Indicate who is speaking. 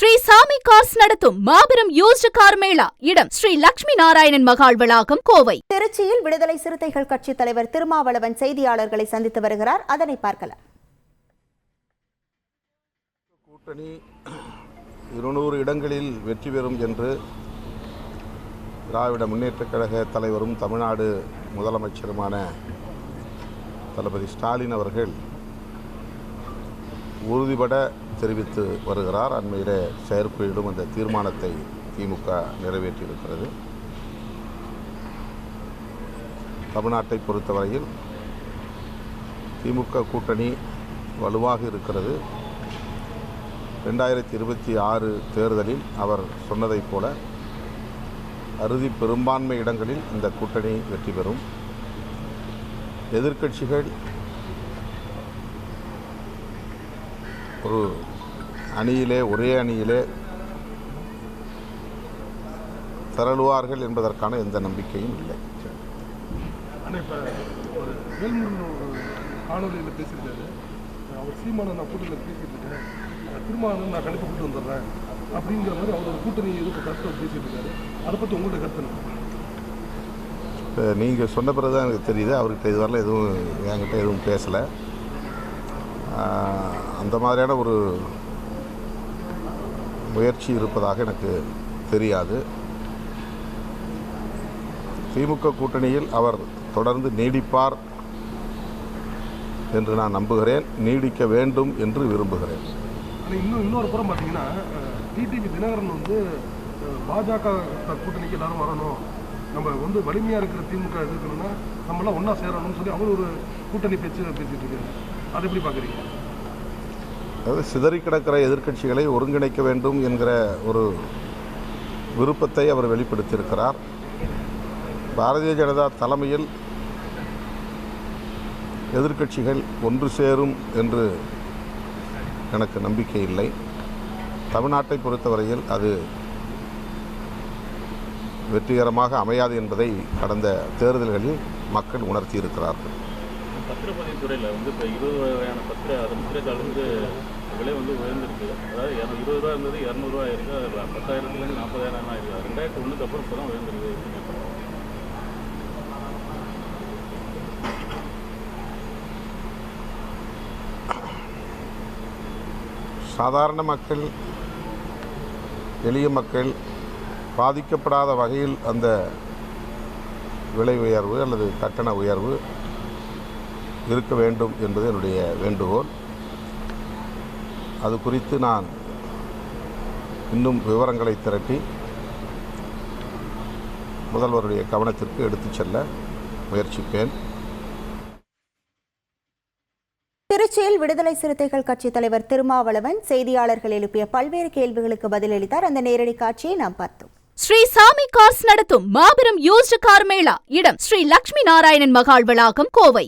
Speaker 1: ஸ்ரீ சாமி கார்ஸ் நடத்தும் மாபெரும் யூஸ்டு கார் மேளா இடம் ஸ்ரீ லட்சுமி நாராயணன் மகால் வளாகம் கோவை.
Speaker 2: திருச்சியில் விடுதலை சிறுத்தைகள் கட்சி தலைவர் திருமாவளவன் செய்தியாளர்களை சந்தித்து வருகிறார். அதனை பார்க்கலாம்.
Speaker 3: கூட்டணி இருநூறு இடங்களில் வெற்றி பெறும் என்று திராவிட முன்னேற்றக் கழக தலைவரும் தமிழ்நாடு முதலமைச்சருமான தளபதி ஸ்டாலின் அவர்கள் உறுதிபட தெரிவித்து வருகிறார். அண்மையிலே செயற்குழுவிலும் அந்த தீர்மானத்தை திமுக நிறைவேற்றியிருக்கிறது. தமிழ்நாட்டை பொறுத்தவரையில் திமுக கூட்டணி வலுவாக இருக்கிறது. ரெண்டாயிரத்தி இருபத்தி ஆறு தேர்தலில் அவர் சொன்னதைப் போல அறுதி பெரும்பான்மை இடங்களில் இந்த கூட்டணி வெற்றி பெறும். எதிர்க்கட்சிகள் ஒரு அணியிலே ஒரே அணியிலே திரளுவார்கள் என்பதற்கான எந்த நம்பிக்கையும் இல்லை.
Speaker 4: காணொலியில் பேசியிருக்காரு. அவர் சீமான நான் கூட்டணியில் பேசிட்டு இருக்கேன் திருமாவளவன் நான் கண்டிப்பாக கூட்டு வந்துடுறேன் அப்படிங்கிற மாதிரி அவரோட கூட்டணி எதிர்ப்பு கருத்தை பேசிட்டு இருக்காரு அதை பற்றி உங்கள்ட்ட கருத்து?
Speaker 3: இப்போ நீங்கள் சொன்ன பிறகு தான் எனக்கு தெரியுது. அவர்கிட்ட இதுவரையில் எதுவும் என்கிட்ட எதுவும் பேசலை. அந்த மாதிரியான ஒரு முயற்சி இருப்பதாக எனக்கு தெரியாது. திமுக கூட்டணியில் அவர் தொடர்ந்து நீடிப்பார் என்று நான் நம்புகிறேன். நீடிக்க வேண்டும் என்று விரும்புகிறேன்.
Speaker 4: ஆனால் இன்னும் இன்னொரு புறம் பார்த்தீங்கன்னா டிடிவி தினகரன் வந்து பாஜக கூட்டணிக்கு எல்லாரும் வரணும். நம்ம வந்து வலிமையாக இருக்கிற திமுக எதிர்க்கணும்னா நம்மளாம் ஒன்றா சேரணும்னு சொல்லி அவர் ஒரு கூட்டணி பேச்சு பேசிகிட்டு இருக்காரு. அதை எப்படி பார்க்குறீங்க?
Speaker 3: அதாவது சிதறி கிடக்கிற எதிர்க்கட்சிகளை ஒருங்கிணைக்க வேண்டும் என்கிற ஒரு விருப்பத்தை அவர் வெளிப்படுத்தியிருக்கிறார். பாரதிய ஜனதா தலைமையில் எதிர்க்கட்சிகள் ஒன்று சேரும் என்று எனக்கு நம்பிக்கை இல்லை. தமிழ்நாட்டை பொறுத்தவரையில் அது வெற்றிகரமாக அமையாது என்பதை கடந்த தேர்தல்களில் மக்கள் உணர்த்தியிருக்கிறார்கள்.
Speaker 5: பத்திரப்பதிவு துறையில் வந்து இப்போ இருபது வகையான பத்திர அது முத்திரைத்தாள் வந்து விலை வந்து உயர்ந்திருக்கு. அதாவது இரநூ இருபது ரூபா இருந்தது இரநூறுவா இருக்குது அதில் பத்தாயிரத்துலேருந்து நாற்பதாயிரம் ஆயிருக்கு. ரெண்டாயிரத்தி ஒன்றுக்கு அப்புறம் இப்போ தான் உயர்ந்திருக்கு.
Speaker 3: சாதாரண மக்கள் எளிய மக்கள் பாதிக்கப்படாத வகையில் அந்த விலை உயர்வு அல்லது கட்டண உயர்வு இருக்க வேண்டும் என்பது என்னுடைய வேண்டுகோள். அது குறித்து நான் இன்னும் விவரங்களை திரட்டி முதல்வருடைய கவனத்திற்கு எடுத்துச் செல்ல முயற்சிப்பேன்.
Speaker 2: திருச்சியில் விடுதலை சிறுத்தைகள் கட்சி தலைவர் திருமாவளவன் செய்தியாளர்கள் எழுப்பிய பல்வேறு கேள்விகளுக்கு பதிலளித்தார். அந்த நேரடி காட்சியை நாம் பார்த்தோம்.
Speaker 1: ஸ்ரீ சாமி கார்ஸ் நடத்தும் மாபெரும் யூஸ்டு கார் மேளா. இடம் ஸ்ரீ லட்சுமி நாராயணன் மகால் வளாகம் கோவை.